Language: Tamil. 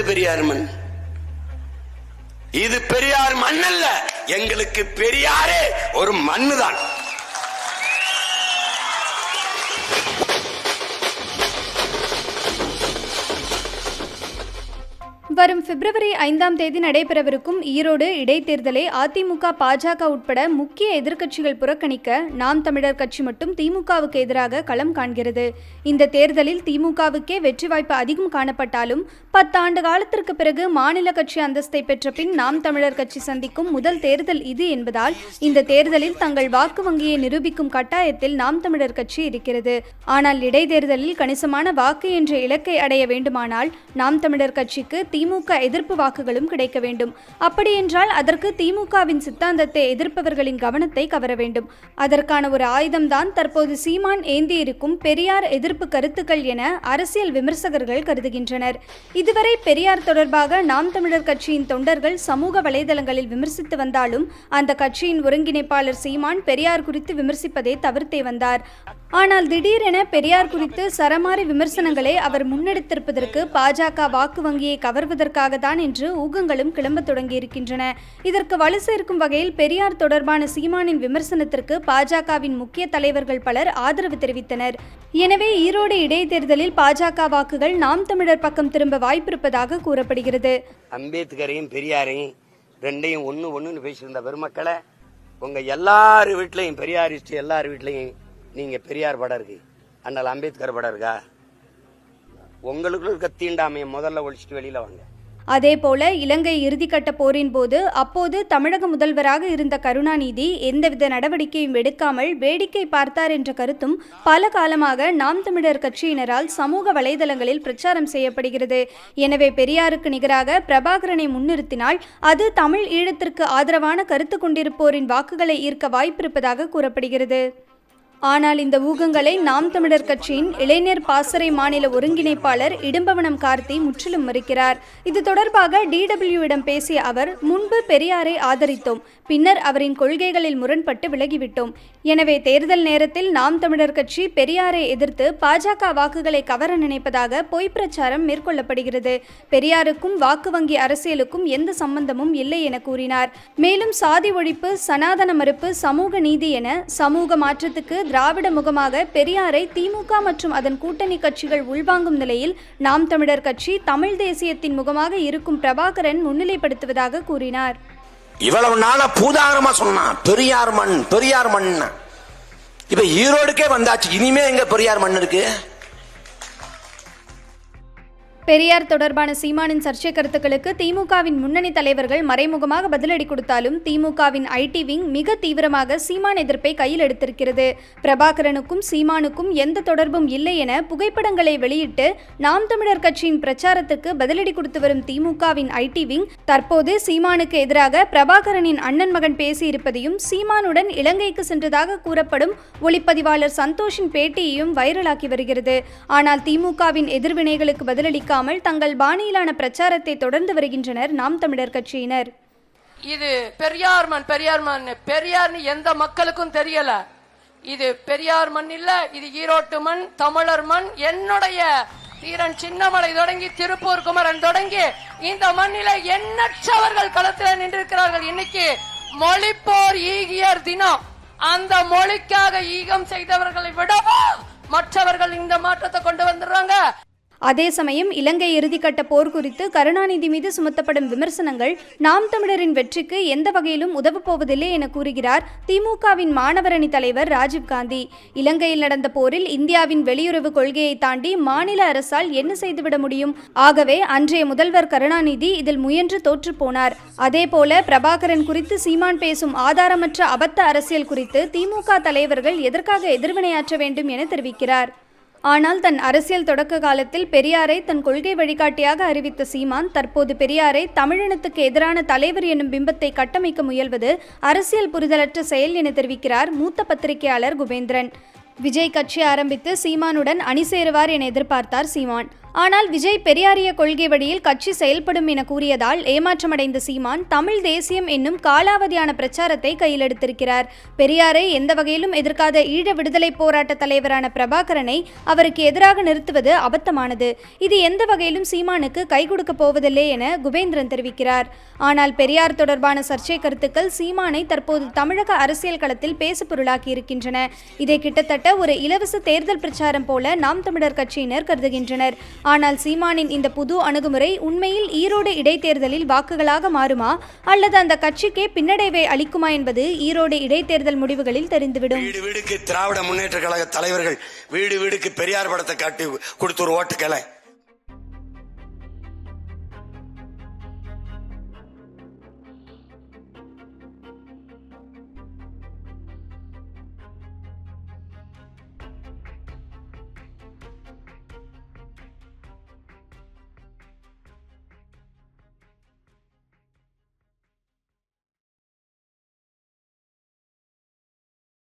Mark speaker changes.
Speaker 1: இது பெரியார் மண். இது பெரியார் மண் அல்ல எங்களுக்கு பெரியாரே ஒரு மண்ணு தான்
Speaker 2: வரும் பிப்ரவரி ஐந்தாம் தேதி நடைபெறவிருக்கும் ஈரோடு இடைத்தேர்தலை அதிமுக பாஜக உட்பட முக்கிய எதிர்க்கட்சிகள் புறக்கணிக்க நாம் தமிழர் கட்சி மட்டும் திமுகவுக்கு எதிராக களம் காண்கிறது. இந்த தேர்தலில் திமுகவுக்கே வெற்றி வாய்ப்பு அதிகம் காணப்பட்டாலும் பத்தாண்டு காலத்திற்கு பிறகு மாநில கட்சி அந்தஸ்தை பெற்ற பின் நாம் தமிழர் கட்சி சந்திக்கும் முதல் தேர்தல் இது என்பதால் இந்த தேர்தலில் தங்கள் வாக்கு வங்கியை நிரூபிக்கும் கட்டாயத்தில் நாம் தமிழர் கட்சி இருக்கிறது. ஆனால் இடைத்தேர்தலில் கணிசமான வாக்கு என்ற இலக்கை அடைய வேண்டுமானால் நாம் தமிழர் கட்சிக்கு திமுக எதிர்ப்பு வாக்குகளும் கிடைக்க வேண்டும். அப்படியென்றால் அதற்கு திமுகவின் சித்தாந்தத்தை எதிர்ப்பவர்களின் கவனத்தை கவர வேண்டும். அதற்கான ஒரு ஆயுதம்தான் தற்போது சீமான் ஏந்தியிருக்கும் பெரியார் எதிர்ப்பு கருத்துக்கள் என அரசியல் விமர்சகர்கள் கருதுகின்றனர். இதுவரை பெரியார் தொடர்பாக நாம் தமிழர் கட்சியின் தொண்டர்கள் சமூக வலைதளங்களில் விமர்சித்து வந்தாலும் அந்த கட்சியின் ஒருங்கிணைப்பாளர் சீமான் பெரியார் குறித்து விமர்சிப்பதை தவிர்த்தே வந்தார். ஆனால் திடீரென பெரியார் குறித்து சரமாரி விமர்சனங்களை அவர் முன்னெடுத்திருப்பதற்கு பாஜக வாக்கு வங்கியை கவர்வதற்காக தான் என்று ஊகங்களும் கிளம்பத் தொடங்கியிருக்கின்றன. இதற்கு வலு சேர்க்கும் வகையில் பெரியார் தொடர்பான சீமானின் விமர்சனத்திற்கு பாஜகவின் முக்கிய தலைவர்கள் பலர் ஆதரவு தெரிவித்தனர். எனவே ஈரோடு இடைத்தேர்தலில் பாஜக வாக்குகள் நாம் தமிழர் பக்கம் திரும்ப வாய்ப்பிருப்பதாக கூறப்படுகிறது.
Speaker 1: அம்பேத்கரையும் பெரியாரையும் ரெண்டையும் ஒன்று ஒண்ணுன்னு பேசியிருந்த பெருமக்களை உங்க எல்லார் வீட்லயும் பெரியாரிஸ்ட் எல்லார் வீட்லயும் நீங்க பெரியார் படம் இருக்கு. அண்ணல் அம்பேத்கர் படம் இருக்கா? உங்களுக்குள்ள இருக்க தீண்டாமையை முதல்ல ஒழிச்சிட்டு வெளியில வாங்க.
Speaker 2: அதேபோல இலங்கை இறுதிக்கட்ட போரின் போது அப்போது தமிழக முதல்வராக இருந்த கருணாநிதி எந்தவித நடவடிக்கையும் எடுக்காமல் வேடிக்கை பார்த்தார் என்ற கருத்தும் பல காலமாக நாம் தமிழர் கட்சியினரால் சமூக வலைதளங்களில் பிரச்சாரம் செய்யப்படுகிறது. எனவே பெரியாருக்கு நிகராக பிரபாகரனை முன்னிறுத்தினால் அது தமிழ் ஈழத்திற்கு ஆதரவான கருத்து கொண்டிருப்போரின் வாக்குகளை ஈர்க்க வாய்ப்பிருப்பதாக கூறப்படுகிறது. ஆனால் இந்த ஊகங்களை நாம் தமிழர் கட்சியின் இளைஞர் பாசறை மாநில ஒருங்கிணைப்பாளர் இடும்பவனம் கார்த்தி முற்றிலும் மறுக்கிறார். இது தொடர்பாக டிடபிள்யூவிடம் பேசிய அவர் முன்பு பெரியாரை ஆதரித்தோம் பின்னர் அவரின் கொள்கைகளில் முரண்பட்டு விலகிவிட்டோம். எனவே தேர்தல் நேரத்தில் நாம் தமிழர் கட்சி பெரியாரை எதிர்த்து பாஜக வாக்குகளை கவர நினைப்பதாக பொய் பிரச்சாரம் மேற்கொள்ளப்படுகிறது. பெரியாருக்கும் வாக்கு வங்கி அரசியலுக்கும் எந்த சம்பந்தமும் இல்லை என கூறினார். மேலும் சாதி ஒழிப்பு சனாதன மறுப்பு சமூக நீதி என சமூக மாற்றத்துக்கு திராவிட முகமாக பெரியாரை திமுக மற்றும் அதன் கூட்டணி கட்சிகள் உள்வாங்கும் நிலையில் நாம் தமிழர் கட்சி தமிழ் தேசியத்தின் முகமாக இருக்கும் பிரபாகரன் முன்னிலைப்படுத்துவதாக கூறினார்.
Speaker 3: இவ்வளவு நாள பூதாகரமா சொன்னான் பெரியார் மண் பெரியார் மண் இப்ப ஈரோடுக்கே வந்தாச்சு இனிமே எங்க பெரியார் மண் இருக்கு?
Speaker 2: பெரியார் தொடர்பான சீமானின் சர்ச்சை கருத்துக்களுக்கு திமுகவின் முன்னணி தலைவர்கள் மறைமுகமாக பதிலடி கொடுத்தாலும் திமுகவின் ஐடி விங் மிக தீவிரமாக சீமான் எதிர்ப்பை கையில் எடுத்திருக்கிறது. பிரபாகரனுக்கும் சீமானுக்கும் எந்த தொடர்பும் இல்லை என புகைப்படங்களை வெளியிட்டு நாம் தமிழர் கட்சியின் பிரச்சாரத்துக்கு பதிலடி கொடுத்து வரும் திமுகவின் ஐடி விங் தற்போது சீமானுக்கு எதிராக பிரபாகரனின் அண்ணன் மகன் பேசியிருப்பதையும் சீமானுடன் இலங்கைக்கு சென்றதாக கூறப்படும் ஒளிப்பதிவாளர் சந்தோஷின் பேட்டியையும் வைரலாக்கி வருகிறது. ஆனால் திமுகவின் எதிர்வினைகளுக்கு அளிக்காமல் தங்கள் பாணியிலான பிரச்சாரத்தை தொடர்ந்து வருகின்றனர் நாம் தமிழர் கட்சியினர்.
Speaker 4: இது பெரியார் மண் பெரியார் மண் பெரியார்னு எந்த மக்களுக்கும் தெரியல. இது பெரியார் மண் இல்ல இது ஈரோட்டு மண் தமிழர் மண் என்னுடைய தீரன் சின்னமலை தொடங்கி திருப்பூர் குமரன் தொடங்கி இந்த மண்ணில எண்ணற்றவர்கள் களத்தில் நின்றிருக்கிறார்கள். இன்னைக்கு மொழிப்போர் ஈகியர் தினம். அந்த மொழிக்காக ஈகம் செய்தவர்களை விடவா மற்றவர்கள் இந்த மாற்றத்தை கொண்டு வந்துடுறாங்க.
Speaker 2: அதே சமயம் இலங்கை இறுதிக்கட்ட போர் குறித்து கருணாநிதி மீது சுமத்தப்படும் விமர்சனங்கள் நாம் தமிழரின் வெற்றிக்கு எந்த வகையிலும் உதவப் போவதில்லை என கூறுகிறார் திமுகவின் மாணவரணி தலைவர் ராஜீவ்காந்தி இலங்கையில் நடந்த போரில் இந்தியாவின் வெளியுறவு கொள்கையை தாண்டி மாநில அரசால் என்ன செய்துவிட முடியும்? ஆகவே அன்றைய முதல்வர் கருணாநிதி இதில் முயன்று தோற்று போனார். அதேபோல பிரபாகரன் குறித்து சீமான் பேசும் ஆதாரமற்ற அபத்த அரசியல் குறித்து திமுக தலைவர்கள் எதற்காக எதிர்வினையாற்ற வேண்டும் என தெரிவிக்கிறார். ஆனால் தன் அரசியல் தொடக்க காலத்தில் பெரியாரை தன் கொள்கை வழிகாட்டியாக அறிவித்த சீமான் தற்போது பெரியாரை தமிழினத்துக்கு எதிரான தலைவர் எனும் பிம்பத்தை கட்டமைக்க முயல்வது அரசியல் புரிதலற்ற செயல் என தெரிவிக்கிறார் மூத்த பத்திரிகையாளர் குபேந்திரன். விஜய் கட்சி ஆரம்பித்து சீமானுடன் அணி சேருவார் என எதிர்பார்த்தார் சீமான். ஆனால் விஜய் பெரியாரிய கொள்கை வழியில் கட்சி செயல்படும் என கூறியதால் ஏமாற்றமடைந்த சீமான் தமிழ் தேசியம் என்னும் காலாவதியான பிரச்சாரத்தை கையிலெடுத்திருக்கிறார் பெரியாரை எந்த வகையிலும் எதிர்க்காத ஈழ விடுதலை போராட்ட தலைவரான பிரபாகரனை அவருக்கு எதிராக நிறுத்துவது அபத்தமானது. இது எந்த வகையிலும் சீமானுக்கு கை கொடுக்க போவதில்லை என குபேந்திரன் தெரிவிக்கிறார். ஆனால் பெரியார் தொடர்பான சர்ச்சை கருத்துக்கள் சீமானை தற்போது தமிழக அரசியல் களத்தில் பேசுபொருளாக்கி இருக்கின்றன. இதை கிட்டத்தட்ட ஒரு இலவச தேர்தல் பிரச்சாரம் போல நாம் தமிழர் கட்சியினர் கருதுகின்றனர். ஆனால் சீமானின் இந்த புது அணுகுமுறை உண்மையில் ஈரோடு இடைத்தேர்தலில் வாக்குகளாக மாறுமா? அல்லது அந்த கட்சிக்கே பின்னடைவை அளிக்குமா என்பது ஈரோடு இடைத்தேர்தல் முடிவுகளில் தெரிந்துவிடும்.
Speaker 3: வீடு வீடுக்கு திராவிட முன்னேற்ற கழக தலைவர்கள் வீடு வீடுக்கு பெரியார் படத்தை காட்டி கொடுத்து ஒரு ஓட்டுக்கலை